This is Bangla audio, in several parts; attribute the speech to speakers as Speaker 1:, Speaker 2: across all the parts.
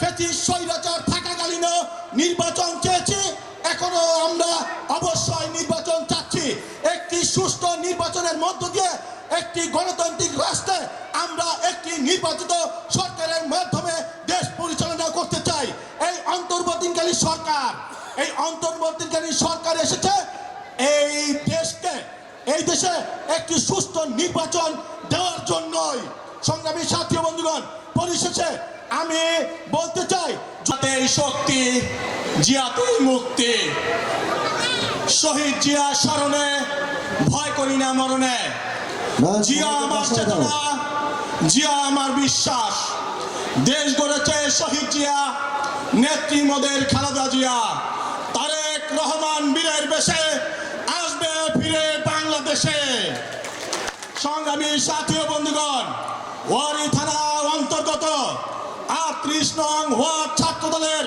Speaker 1: ফেসিস স্বৈরাচার থাকাকালীন নির্বাচন চেয়েছি। এখনও আমরা অবশ্যই নির্বাচন চাচ্ছি। একটি সুষ্ঠু নির্বাচনের মধ্য দিয়ে একটি গণতান্ত্রিক রাষ্ট্রে আমরা একটি নির্বাচিত সরকারের মাধ্যমে দেশ পরিচালনা করতে চাই। এই অন্তর্বর্তীকালী সরকার, এই অন্তর্বর্তীকালী সরকার এসেছে। এই দেশকে, এই দেশে একটি সুস্থ নির্বাচন দেওয়ার জন্যই সংগ্রামী সাথী বন্ধুগণ পরিশেষে আমি বলতে চাই যাতেই শক্তি জিয়াতেই মুক্তি। শহীদ জিয়া স্মরণে ভয় করি না মরণে। জিয়া আমার চেতনা জিয়া আমার বিশ্বাস। দেশ গড়েছে শহীদ জিয়া নেত্রী মোদের খালেদা জিয়া। তারেক রহমান বীরের বেশে আসবে ফিরে বাংলাদেশে। সংগ্রামী সাথী বন্ধুগণ ওয়ারি থানা অন্তর্গত আটত্রিশ নং ওয়ার্ড ছাত্র দলের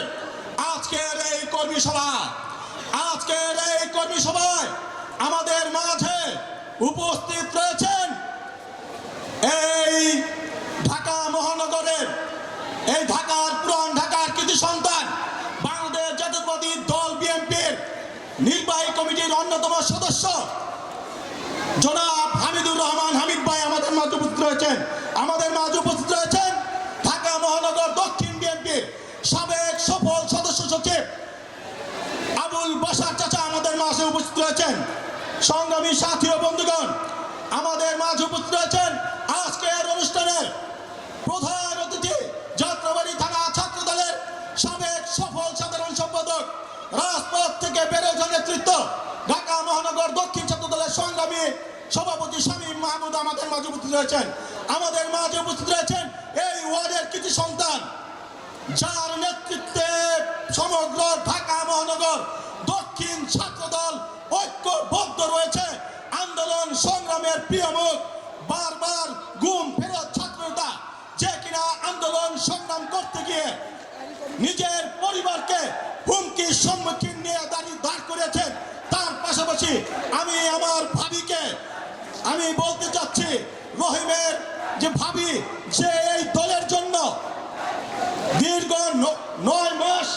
Speaker 1: আজকের এই কর্মী সভা। আজকের এই কর্মী সভায় আমাদের মাঝে উপস্থিত রয়েছেন এই ঢাকা মহানগরের, এই ঢাকার পুরান ঢাকার কৃতি সন্তান, বাংলাদেশ জাতীয়তাবাদী দল বিএনপির নির্বাহী কমিটির অন্যতম সদস্য। জনাব হামিদুর রহমান, হামিদ ভাই আমাদের মাঝে উপস্থিত রয়েছেন। আমাদের মাঝে উপস্থিত রয়েছেন ঢাকা মহানগর দক্ষিণ বিএনপির সাবেক সফল সদস্য সচিব আবুল বাসার চাচা আমাদের মাঝে উপস্থিত রয়েছেন। সংগ্রামী সাথী ও বন্ধুগণ, আমাদের মাঝে উপস্থিত রয়েছেন আজকের অনুষ্ঠানের প্রধান অতিথি, যাত্রাবাড়ি থানা ছাত্র দলের সাবেক সফল সাধারণ সম্পাদক, রাজপথ থেকে বেড়ে ওঠা নেতৃত্ব ঢাকা মহানগর দক্ষিণ ছাত্র দলের সংগ্রামী সভাপতি স্বামী মাহমুদ আমাদের মাঝে উপস্থিত রয়েছেন। আমাদের মাঝে উপস্থিত রয়েছেন এই ওয়ার্ডের কৃতি সন্তান, যার নেতৃত্বে সমগ্র ঢাকা মহানগর দক্ষিণ ছাত্র দল ঐক্যবদ্ধ রয়েছে। আন্দোলন সংগ্রামের প্রিয় মুখ, বারবার গুম ফেরত ছাত্রতা, যে কিনা আন্দোলন সংগ্রাম করতে গিয়ে নিজের পরিবারকে হুমকির সম্মুখীন নিয়ে দাঁড়িয়ে দাঁড় করেছেন তার পাশাপাশি আমি আমার ভাবিকে আমি বলতে চাচ্ছি, রহিমের যে ভাবি যে এই দলের জন্য দীর্ঘ নয় মাস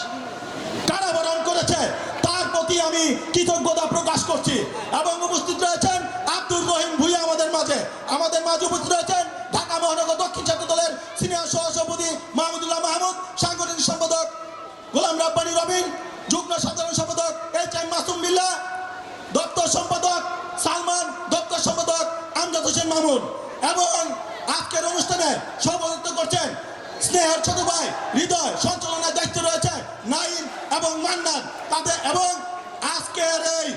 Speaker 1: কারাবরণ করেছে। তার প্রতি আমি কৃতজ্ঞতা প্রকাশ করছি এবং উপস্থিত রয়েছেন আব্দুর রহিম ভুইয়া আমাদের মাঝে। আমাদের মাঝে উপস্থিত রয়েছেন ঢাকা মহানগর দক্ষিণ ছাত্র দলের সিনিয়র সহসভাপতি মাহমুদুল্লাহ মাহমুদ, সাংগঠনিক সম্পাদক গোলাম রাব্বানি রবিন, যুগ্ম সাধারণ সম্পাদক এইচ এম মাসুম বিল্লাহ দপ্তর সম্পাদক সালমান দপ্তর সম্পাদক আমজাদ হোসেন মামুন এবং আজকের অনুষ্ঠানে সভাপতিত্ব করছেন স্নেহের ছোট ভাই হৃদয় সঞ্চালনার দায়িত্ব রয়েছে নাইম এবং মান্নান। তাদের এবং আজকের এই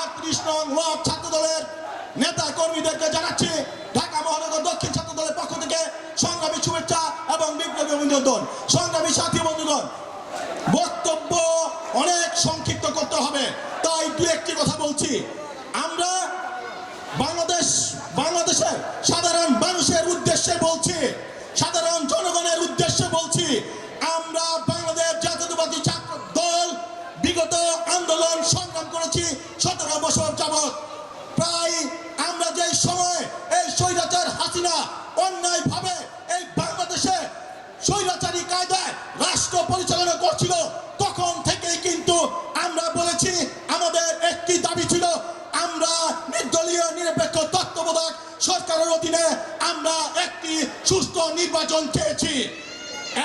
Speaker 1: আটত্রিশ নং ওয়ার্ড ছাত্র দলের নেতা কর্মীদেরকে জানাচ্ছি, ঢাকা মহানগর দক্ষিণ ছাত্র দলের পক্ষ থেকে সংগ্রামী শুভেচ্ছা এবং বিপ্লবী অভিনন্দন। সংগ্রামী সাথী বন্ধুগণ, বক্তব্য অনেক সংক্ষিপ্ত করতে হবে, তাই দু একটি কথা বলছি। আমরা বাংলাদেশ বাংলাদেশের সাধারণ মানুষের উদ্দেশ্যে বলছি সাধারণ জনগণের উদ্দেশ্যে নির্বাচন চেয়েছি।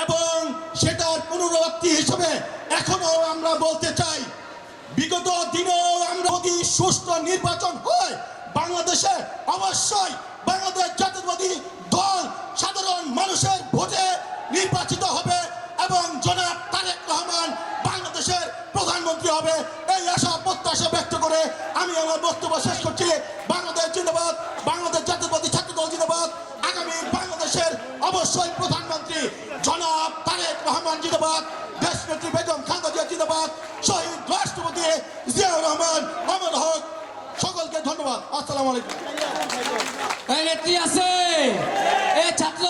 Speaker 1: এবং সেটার পুনরাবৃত্তি হিসেবে এখনও আমরা বলতে চাই, বিগত দিনেও আমরা যদি সুস্থ নির্বাচন হয়, বাংলাদেশে অবশ্যই বাংলাদেশ জাতীয়তাবাদী দল সাধারণ মানুষের ভোটে নির্বাচিত হবে এবং জনাব তারেক রহমান বাংলাদেশের প্রধানমন্ত্রী হবে। এই আশা প্রত্যাশা ব্যক্ত করে আমি আমার বক্তব্য শেষ করছি। রহমান জিন্দাবাদ দেশনেত্রী বেগম খালেদা জিয়া জিন্দাবাদ শহীদ রাষ্ট্রপতি জিয়াউর রহমান মোহাম্মদ হক সকলকে ধন্যবাদ। আসসালামু আলাইকুম।
Speaker 2: নেত্রী আছে। এই ছাত্র